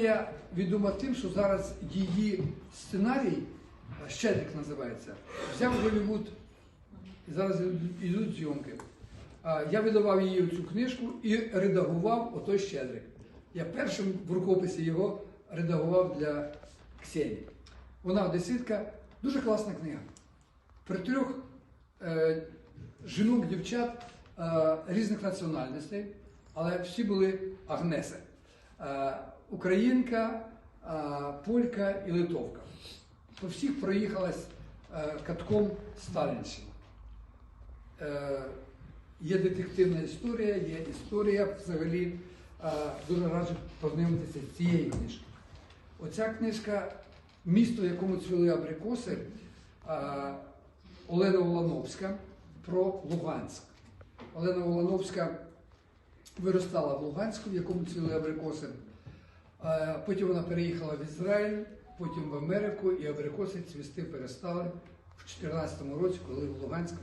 Ксенія відома тим, що зараз її сценарій, Щедрик називається, взяв Голлівуд. І зараз йдуть зйомки. Я видавав її цю книжку і редагував отой Щедрик. Я першим в рукописі його редагував для Ксенії. Вона одеситка, дуже класна книга. Про трьох е, жінок, дівчат е, різних національностей, але всі були агнеси. Е, українка, полька і литовка. По всіх проїхалась е, катком Сталінщина. Е, є детективна історія, є історія взагалі. Дуже раджу познайомитися з цією книжкою. Оця книжка Місто, в якому цвіли абрикоси, Олена Олановська про Луганськ. Олена Олановська виростала в Луганську, в якому цвіли абрикоси. Потім вона переїхала в Ізраїль, потім в Америку, і абрикоси цвісти перестали в 2014 році, коли в Луганськ